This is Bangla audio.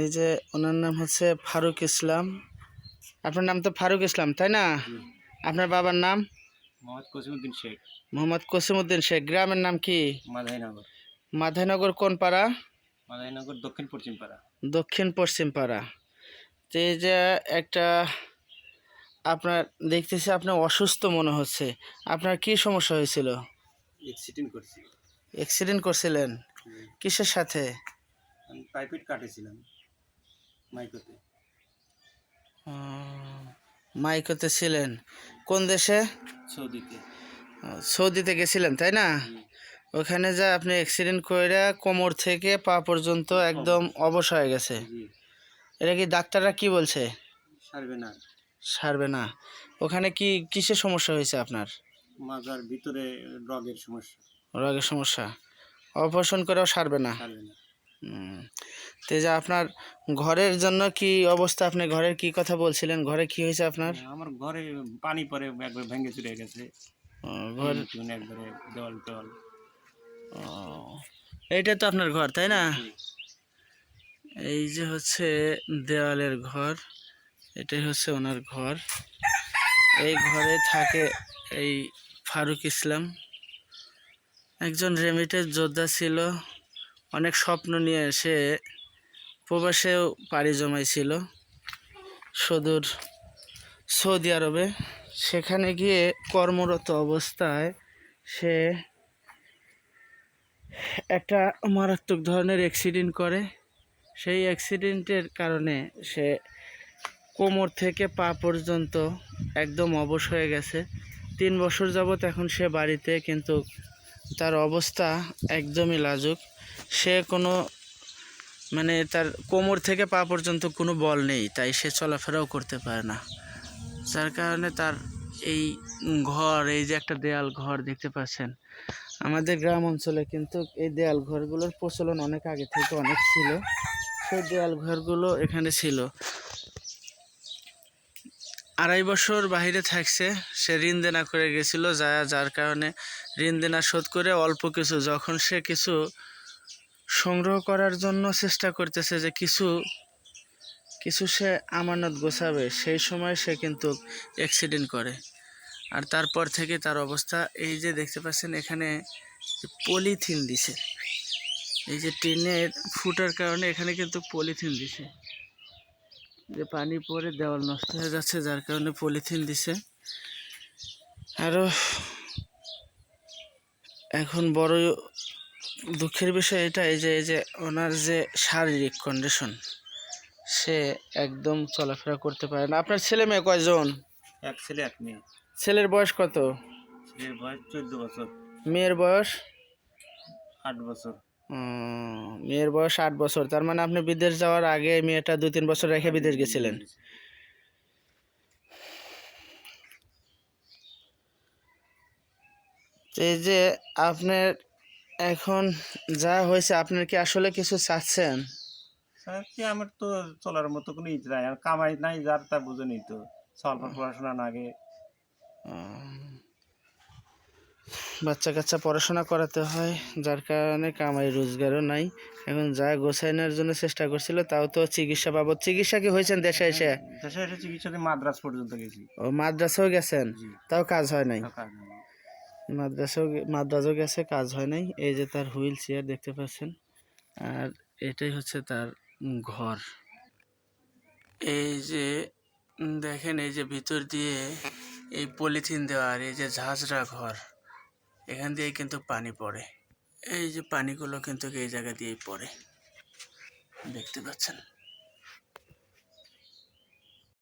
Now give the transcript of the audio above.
এই যে ওনার নাম হচ্ছে ফারুক ইসলাম। আপনার নাম তো ফারুক ইসলাম তাই না? আপনার বাবার নাম? মোহাম্মদ কসিমুদ্দিন শেখ। মোহাম্মদ কসিমউদ্দিন শেখ। গ্রামের নাম কি? মাধাইনগর। মাধাইনগর কোন পাড়া? মাধাইনগর দক্ষিণ পশ্চিম পাড়া। দক্ষিণ পশ্চিম পাড়া। তো এই যে একটা আপনার দেখতেছি আপনার অসুস্থ মনে হচ্ছে। আপনার কি সমস্যা হয়েছিল? করছি। অ্যাক্সিডেন্ট করছিলেন? কিসের সাথে? আমি পাইপেট কাটেছিলাম। মাইকোতে। মাইকোতে ছিলেন। কোন দেশে? সৌদিতে। সৌদিতে গেছিলেন তাই না? ওখানে যা আপনি অ্যাক্সিডেন্ট করে কোমর থেকে পা পর্যন্ত একদম অবশ হয়ে গেছে। এটা কি ডাক্তাররা কি বলছে? সারবে না। সারবে না। ওখানে কি কিসের সমস্যা হয়েছে আপনার? মাজার ভিতরে রগের সমস্যা। রোগের সমস্যা। অপারেশন করেও সারবে না। সারবে না। তো যে আপনার ঘরের জন্য কি অবস্থা? আপনি ঘরের কি কথা বলছিলেন? ঘরে কি হয়েছে আপনার? আমার ঘরে পানি পরে একবার ভেঙে চুরে গেছে। ও, ঘর একবারে দেওয়াল টেওয়াল ও, এইটা তো আপনার ঘর তাই না? এই যে হচ্ছে দেওয়ালের ঘর এটাই হচ্ছে ওনার ঘর। এই ঘরে থাকে এই ফারুক ইসলাম। একজন রেমিটের যোদ্ধা ছিল। অনেক স্বপ্ন নিয়ে সে প্রবাসেও পাড়ি জমাইছিল সুদূর সৌদি আরবে। সেখানে গিয়ে কর্মরত অবস্থায় সে একটা মারাত্মক ধরনের অ্যাক্সিডেন্ট করে। সেই অ্যাক্সিডেন্টের কারণে সে কোমর থেকে পা পর্যন্ত একদম অবশ হয়ে গেছে। তিন বছর যাবৎ এখন সে বাড়িতে, কিন্তু তার অবস্থা একদমই লাজুক। সে কোনো মানে তার কোমর থেকে পা পর্যন্ত কোনো বল নেই, তাই সে চলাফেরাও করতে পারে না। যার কারণে তার এই ঘর, এই যে একটা দেয়াল ঘর দেখতে পাচ্ছেন, আমাদের গ্রাম অঞ্চলে কিন্তু এই দেয়াল ঘরগুলোর প্রচলন অনেক আগে থেকে অনেক ছিল। সেই দেয়াল ঘরগুলো এখানে ছিল। আড়াই বছর বাইরে থাকছে, সে ঋণ দেনা করে গেছিল যা যার কারণে ঋণ দেনা শোধ করে অল্প কিছু, যখন সে কিছু সংগ্রহ করার জন্য চেষ্টা করতেছে যে কিছু কিছু সে আমানত গোছাবে, সেই সময় সে কিন্তু অ্যাক্সিডেন্ট করে। আর তারপর থেকে তার অবস্থা, এই যে দেখতে পাচ্ছেন এখানে পলিথিন দিছে। এই যে টিনের ফুটার কারণে এখানে কিন্তু পলিথিন দিছে। যে পানি পড়ে দেওয়াল নষ্ট হয়ে যাচ্ছে যার কারণে পলিথিন দিছে। আরও এখন বড় দুঃখের বিষয় এটা এই যে এই যে ওনার যে শারীরিক কন্ডিশন সে একদম চলাফেরা করতে পারে না। আপনার ছেলে মেয়ে কয়জন? এক ছেলে এক মেয়ে। ছেলের বয়স কত? ছেলের বয়স চোদ্দ বছর। মেয়ের বয়স? আট বছর। মেয়ের বয়স আট বছর। তার মানে আপনি বিদেশ যাওয়ার আগে মেয়েটা দুই তিন বছর রেখে বিদেশ গেছিলেন। এই যে আপনার এখন যা হয়েছে আপনার কি আসলে কিছু চাচ্ছেন? কি আমার তো চলার মতো কোনো ইচ্ছে নাই। আর কামাই নাই যার তা বুঝেনি তো স্বল্প পড়াশোনা না আগে। বাচ্চা কাচ্চা পড়াশোনা করাতে হয় যার কারণে কামাই রোজগারও নাই। এখন যা গোছাইনার জন্য চেষ্টা করছিল তাও তো চিকিৎসা বাবদ। চিকিৎসা কি হয়েছেন দেশে এসে? দেশে এসে চিকিৎসাতে মাদ্রাস পর্যন্ত গেছি। ও মাদ্রাসাও গেছেন? তাও কাজ হয় নাই। মাদ্রাসাও গে- গেছে কাজ হয় নাই। এই যে তার হুইল চেয়ার দেখতে পাচ্ছেন। আর এটাই হচ্ছে তার ঘর। এই যে দেখেন এই যে ভিতর দিয়ে এই পলিথিন দেওয়া আর এই যে ঝাঁঝরা ঘর। এখান দিয়ে কিন্তু পানি পড়ে। এই যে পানিগুলো কিন্তু এই জায়গা দিয়েই পড়ে। দেখতে পাচ্ছেন?